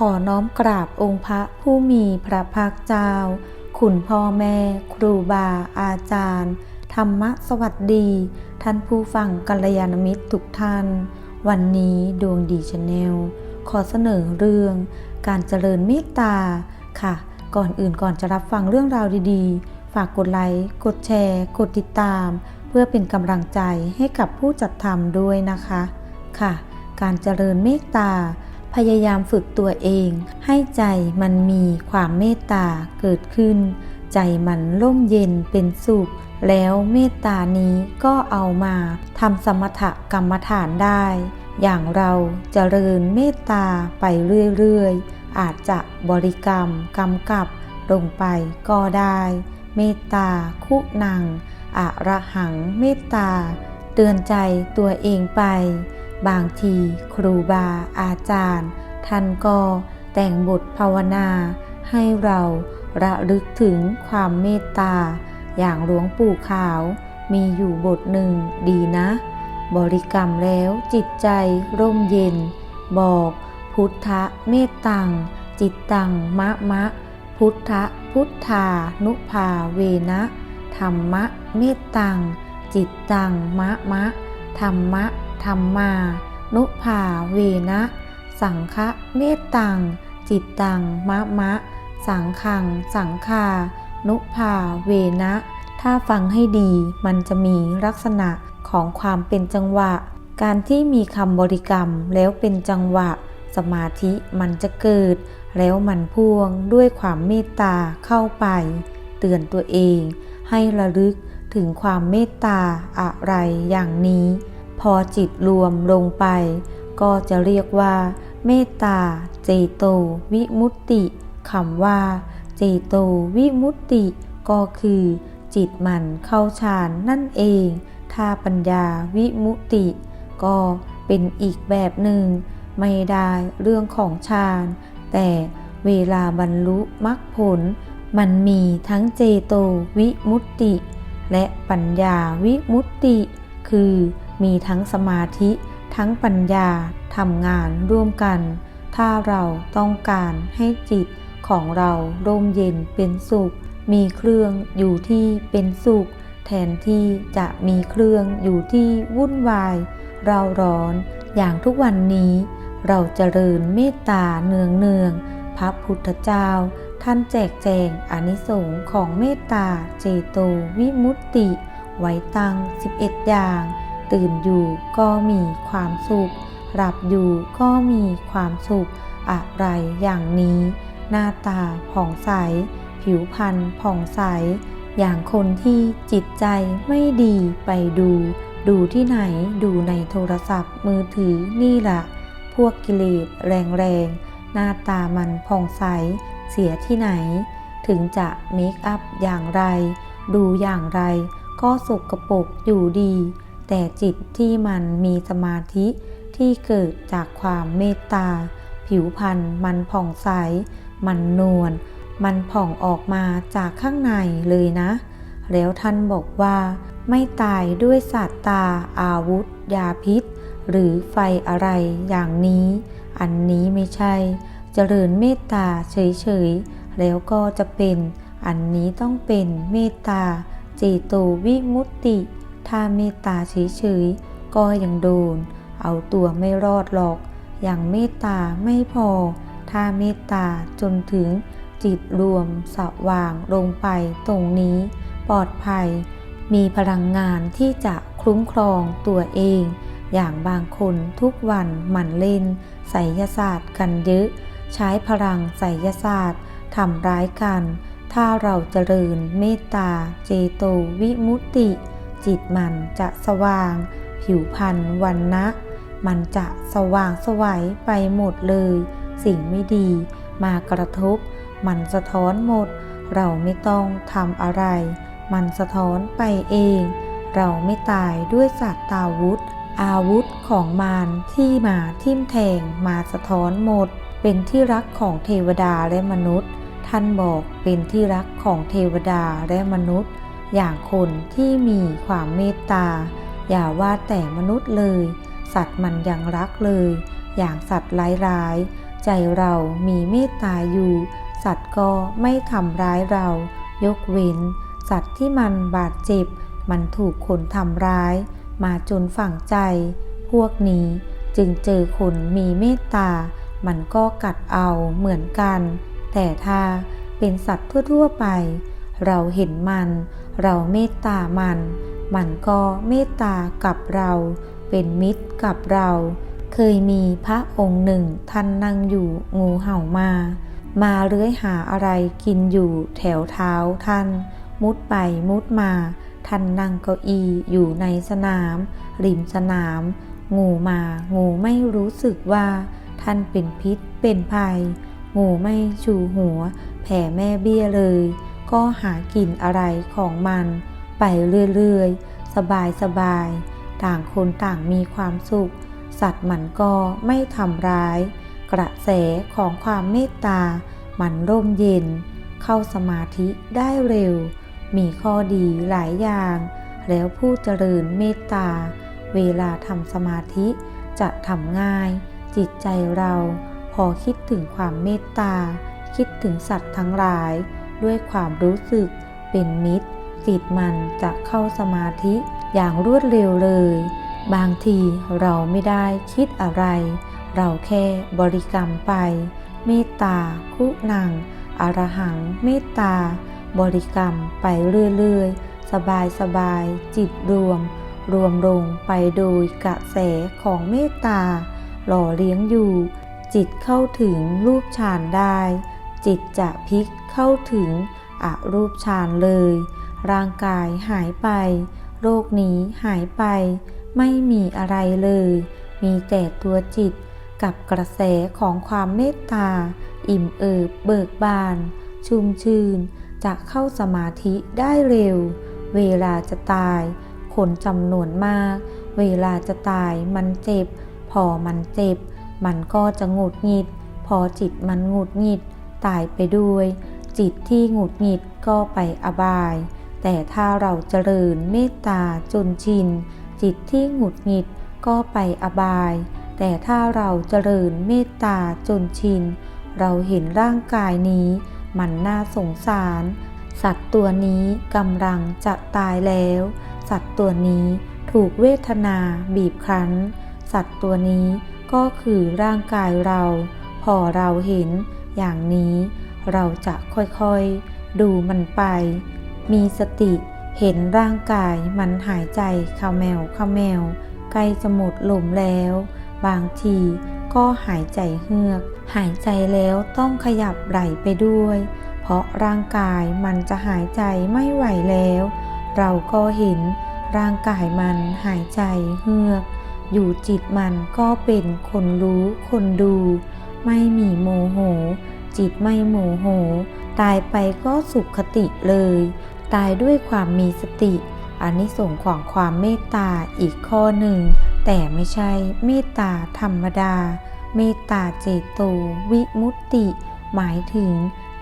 ขอน้อมกราบองค์พระผู้มีพระภาคเจ้าคุณพ่อแม่ ครูบาอาจารย์ ธรรมะสวัสดี ท่านผู้ฟังกัลยาณมิตรทุกท่าน วันนี้ดวงดีชาแนลขอเสนอเรื่อง การเจริญเมตตาค่ะ ก่อนอื่นก่อนจะรับฟังเรื่องราวดีๆ ฝากกดไลค์ กดแชร์ กดติดตาม เพื่อเป็นกำลังใจให้กับผู้จัดทำด้วยนะคะ ค่ะ การเจริญเมตตา พยายามฝึกตัวเอง ให้ใจมันมีความเมตตาเกิดขึ้น ใจมันร่มเย็นเป็นสุข แล้วเมตตานี้ก็เอามาทำสมถกรรมฐานได้ อย่างเราเจริญเมตตาไปเรื่อยๆ อาจจะบริกรรมกำกับลงไปก็ได้ เมตตาคุณังอะระหังเมตตา เตือนใจตัวเองไป บางทีครูบาอาจารย์ ท่านก็แต่งบทภาวนา ให้เราระลึกถึงความเมตตา อย่างหลวงปู่ขาวมีอยู่บทหนึ่งดีนะ บริกรรมแล้วจิตใจร่มเย็น บอกพุทธเมตตัง จิตตังมะมะ พุทธพุทธานุภาเวนะธรรมะเมตตัง จิตตังมะมะธรรมะ ธรรมา นุภาเวนะ สังฆเมตตัง จิตตังมะมะ สังขัง สังคา นุภาเวนะ ถ้าฟังให้ดีมันจะมีลักษณะของความเป็นจังหวะ การที่มีคำบริกรรมแล้วเป็นจังหวะ สมาธิมันจะเกิด แล้วมันพ่วงด้วยความเมตตาเข้าไป เตือนตัวเอง ให้ระลึกถึงความเมตตาอะไรอย่างนี้ พอจิตรวมลงไป ก็จะเรียกว่า เมตตาเจโตวิมุตติคำว่า เจโตวิมุตติ ก็คือ จิตมันเข้าฌานนั่นเอง ถ้าปัญญาวิมุตติ ก็เป็นอีกแบบหนึ่ง ไม่ได้เรื่องของฌานแต่เวลาบรรลุมรรคผล มันมีทั้งเจโตวิมุตติ และปัญญาวิมุตติ คือ มีทั้งสมาธิ ทั้งปัญญาทำงานร่วมกัน ถ้าเราต้องการให้จิตของเราร่มเย็นเป็นสุข มีเครื่องอยู่ที่เป็นสุข แทนที่จะมีเครื่องอยู่ที่วุ่นวาย เราร้อนอย่างทุกวันนี้ เราเจริญเมตตาเนืองเนืองพระพุทธเจ้า ท่านแจกแจงอนิสงค์ของเมตตาเจโตวิมุตติ ไว้ตั้ง 11 อย่าง ตื่นอยู่ก็มีความสุข หลับอยู่ก็มีความสุข อะไรอย่างนี้ หน้าตาผ่องใส ผิวพรรณผ่องใส อย่างคนที่จิตใจไม่ดีไปดู ดูที่ไหนดูในโทรศัพท์มือถือนี่แหละพวกกิเลสแรงๆ หน้าตามันผ่องใส เสียที่ไหน ถึงจะเมคอัพอย่างไร ดูอย่างไร ก็สกปรกอยู่ดี แต่จิตที่มันมีสมาธิที่เกิดจากความเมตตา ผิวพรรณมันผ่องใส มันนวล มันผ่องออกมาจากข้างในเลยนะ แล้วท่านบอกว่า ไม่ตายด้วยสัตตาอาวุธ ยาพิษ หรือไฟอะไรอย่างนี้ อันนี้ไม่ใช่ เจริญเมตตาเฉยๆ แล้วก็จะเป็น อันนี้ต้องเป็นเมตตาเจโตวิมุตติ ถ้าเมตตาเฉยๆ ก็ยังโดน เอาตัวไม่รอดหรอก อย่างเมตตาไม่พอ ถ้าเมตตาจนถึงจิตรวมสว่างลงไปตรงนี้ ปลอดภัย มีพลังงานที่จะคุ้มครองตัวเอง อย่างบางคนทุกวันหมั่นเล่นไสยศาสตร์กันเยอะ ใช้พลังไสยศาสตร์ทำร้ายกัน ถ้าเราเจริญเมตตาเจโตวิมุตติ จิตมันจะสว่าง ผิวพรรณวันนะมันจะสว่างสวัยไปหมดเลย สิ่งไม่ดีมากระทบ มันสะท้อนหมด เราไม่ต้องทำอะไร มันสะท้อนไปเอง เราไม่ตายด้วยสัตว์ตาวุธ อาวุธของมารที่มาทิ่มแทงมาสะท้อนหมด เป็นที่รักของเทวดาและมนุษย์ ท่านบอกเป็นที่รักของเทวดาและมนุษย์ อย่างคนที่มีความเมตตา อย่าว่าแต่มนุษย์เลย สัตว์มันยังรักเลย อย่างสัตว์ร้ายๆ ใจเรามีเมตตาอยู่ สัตว์ก็ไม่ทำร้ายเรา ยกเว้น สัตว์ที่มันบาดเจ็บ มันถูกคนทำร้าย มาจนฝังใจ พวกนี้จึงเจอคนมีเมตตา มันก็กัดเอาเหมือนกัน แต่ถ้าเป็นสัตว์ทั่วๆไป เราเห็นมัน เราเมตตามัน มันก็เมตตากับเรา เป็นมิตรกับเรา เคยมีพระองค์หนึ่งท่านนั่งอยู่งูเห่ามา มาเลื้อยหาอะไรกินอยู่แถวเท้าท่าน มุดไปมุดมา ท่านนั่งเก้าอี้อยู่ในสนาม ริมสนาม งูมา งูไม่รู้สึกว่า ท่านเป็นพิษเป็นภัย งูไม่ชูหัว แผ่แม่เบี้ยเลย ก็หากินอะไรของมันไปเรื่อยๆ สบายๆต่างคนต่างมีความสุข สัตว์มันก็ไม่ทำร้าย กระแสของความเมตตา มันร่มเย็น เข้าสมาธิได้เร็ว มีข้อดีหลายอย่าง แล้วผู้เจริญเมตตา เวลาทำสมาธิจะทำง่าย จิตใจเราพอคิดถึงความเมตตา คิดถึงสัตว์ทั้งหลาย ด้วยความรู้สึกเป็นมิตรจิตมันจะเข้าสมาธิอย่างรวดเร็วเลย บางทีเราไม่ได้คิดอะไร เราแค่บริกรรมไป เมตตา คุนัง อรหัง เมตตา บริกรรมไปเรื่อยๆ สบายๆ จิตรวม รวมลงไปโดยกระแสของเมตตา หล่อเลี้ยงอยู่ จิตเข้าถึงรูปฌานได้ จิตจะพลิกเข้าถึงอรูปฌานเลย ร่างกายหายไป โรคนี้หายไป ไม่มีอะไรเลย มีแต่ตัวจิตกับกระแสของความเมตตา อิ่มเอิบเบิกบาน ชุ่มชื่น จะเข้าสมาธิได้เร็ว เวลาจะตาย คนจำนวนมาก เวลาจะตายมันเจ็บ พอมันเจ็บ มันก็จะหงุดหงิด พอจิตมันหงุดหงิด ตายไปด้วย จิตที่หงุดหงิดก็ไปอบาย แต่ถ้าเราเจริญเมตตาจนชิน จิตที่หงุดหงิดก็ไปอบาย แต่ถ้าเราเจริญเมตตาจนชิน เราเห็นร่างกายนี้ มันน่าสงสาร สัตว์ตัวนี้กำลังจะตายแล้ว สัตว์ตัวนี้ถูกเวทนาบีบคั้น สัตว์ตัวนี้ก็คือร่างกายเรา พอเราเห็น อย่างนี้เราจะค่อยๆดูมันไป มีสติเห็นร่างกายมันหายใจขาวแมวขาวแมวใกล้จะหมดลมแล้ว บางทีก็หายใจเฮือก หายใจแล้วต้องขยับไหลไปด้วย เพราะร่างกายมันจะหายใจไม่ไหวแล้ว เราก็เห็นร่างกายมันหายใจเฮือก อยู่จิตมันก็เป็นคนรู้คนดู ไม่มีโมโห จิตไม่โมโห ตายไปก็สุขคติเลย ตายด้วยความมีสติอันนี้ส่งส์ของความเมตตาอีกข้อหนึ่ง แต่ไม่ใช่เมตตาธรรมดา เมตตาเจโต วิมุตติ หมายถึง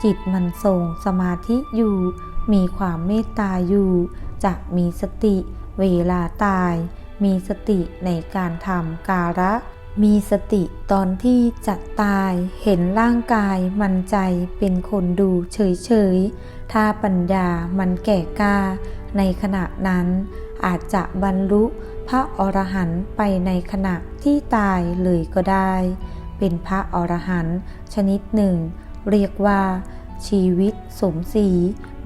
จิตมันทรงสมาธิอยู่ มีความเมตตาอยู่ จะมีสติเวลาตาย มีสติในการทำการะ มีสติตอนที่จะตายเห็นร่างกายมันใจเป็นคนดูเฉยๆ ถ้าปัญญามันแก่กล้า ในขณะนั้น อาจจะบรรลุพระอรหันต์ไปในขณะที่ตายเลยก็ได้ เป็นพระอรหันต์ชนิดหนึ่ง เรียกว่า ชีวิตสมศรี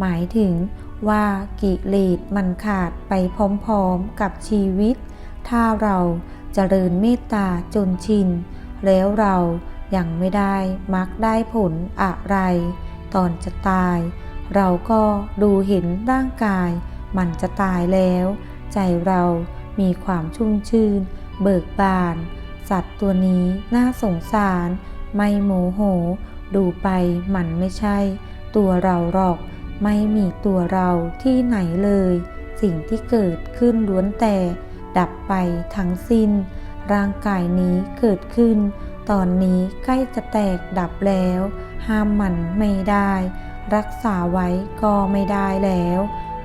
หมายถึงว่ากิเลสมันขาดไปพร้อมๆกับชีวิต ถ้าเรา เจริญเมตตาจนชิน แล้วเรายังไม่ได้มักได้ผลอะไร ตอนจะตาย เราก็ดูเห็นร่างกาย มันจะตายแล้ว ใจเรามีความชุ่มชื่น เบิกบาน สัตว์ตัวนี้น่าสงสาร ไม่โมโห ดูไปมันไม่ใช่ ตัวเราหรอก ไม่มีตัวเราที่ไหนเลย สิ่งที่เกิดขึ้นล้วนแต่ ดับไปทั้งสิ้น ร่างกายนี้เกิดขึ้น ตอนนี้ใกล้จะแตกดับแล้ว ห้ามมันไม่ได้ รักษาไว้ก็ไม่ได้แล้ว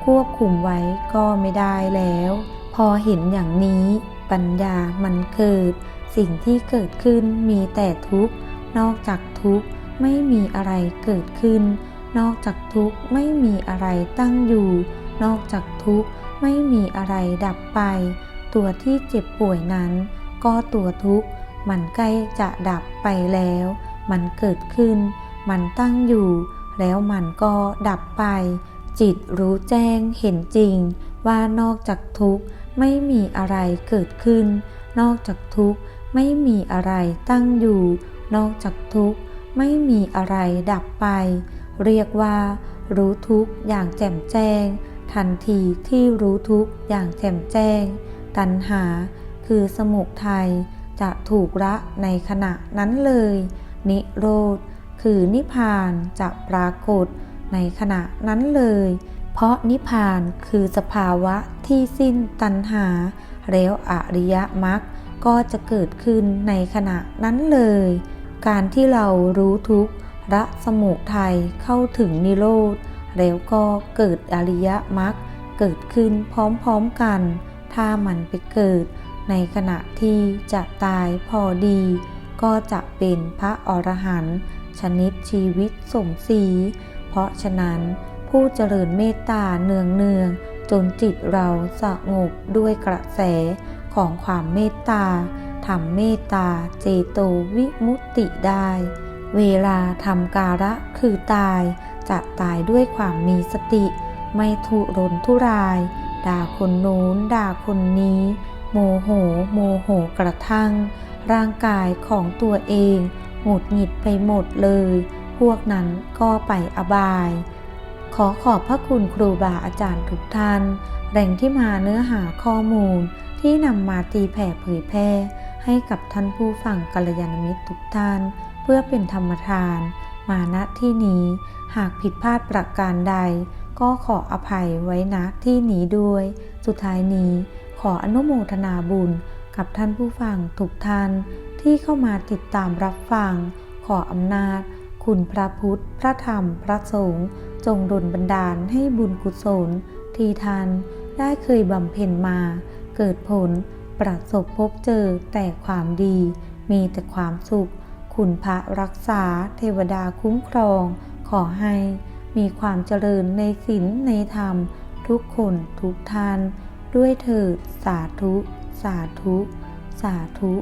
ควบคุมไว้ก็ไม่ได้แล้ว พอเห็นอย่างนี้ปัญญามันเกิด สิ่งที่เกิดขึ้นมีแต่ทุกข์ นอกจากทุกข์ไม่มีอะไรเกิดขึ้น นอกจากทุกข์ไม่มีอะไรตั้งอยู่ นอกจากทุกข์ไม่มีอะไรดับไป ตัวที่เจ็บป่วยนั้น ก็ตัวทุกข์มันใกล้จะดับไปแล้ว มันเกิดขึ้น มันตั้งอยู่ แล้วมันก็ดับไป จิตรู้แจ้งเห็นจริง ว่านอกจากทุกข์ไม่มีอะไรเกิดขึ้น นอกจากทุกข์ไม่มีอะไรตั้งอยู่ นอกจากทุกข์ไม่มีอะไรดับไป เรียกว่า รู้ทุกข์อย่างแจ่มแจ้ง ทันทีที่รู้ทุกข์อย่างแจ่มแจ้ง ตัณหาคือสมุทัยจะถูกละในขณะนั้นเลย นิโรธ คือนิพพานจะปรากฏในขณะนั้นเลย เพราะนิพพานคือสภาวะที่สิ้นตัณหา แล้วอริยมรรคก็จะเกิดขึ้นในขณะนั้นเลย การที่เรารู้ทุกขะสมุทัยเข้าถึงนิโรธ แล้วก็เกิดอริยมรรคเกิดขึ้นพร้อมๆกัน ถ้ามันไปเกิด ในขณะที่จะตายพอดี ก็จะเป็นพระอรหันต์ชนิดชีวิตสมศรีเพราะฉะนั้นผู้เจริญเมตตาเนืองเนืองๆจนจิตเราสงบด้วยกระแสของความเมตตาทำเมตตาเจโตวิมุตติได้ เวลาทำการะคือตาย จะตายด้วยความมีสติ ไม่ทุรนทุราย ด่าคนโน้นด่าคนนี้ โมโห โมโหกระทั่ง ร่างกายของตัวเองหงุดหงิดไปหมดเลย พวกนั้นก็ไปอบาย ขอขอบพระคุณครูบาอาจารย์ทุกท่าน แหล่งที่มาเนื้อหาข้อมูลที่นำมาตีแผ่เผยแพร่ให้กับท่านผู้ฟังกัลยาณมิตรทุกท่าน เพื่อเป็นธรรมทาน มาณที่นี้หากผิดพลาดประการใด ก็ขออภัยไว้ณที่นี้ด้วย สุดท้ายนี้ขออนุโมทนาบุญกับท่านผู้ฟังทุกท่านที่เข้ามาติดตามรับฟัง ขออำนาจ คุณพระพุทธ พระธรรม พระสงฆ์จงดลบันดาลให้บุญกุศล ที่ท่านได้เคยบำเพ็ญมา เกิดผลประสบพบเจอแต่ความดี มีแต่ความสุข คุณพระรักษาเทวดาคุ้มครอง ขอให้ มีความเจริญในศีลในธรรม ทุกคนทุกท่านด้วยเถิดสาธุ สาธุ สาธุ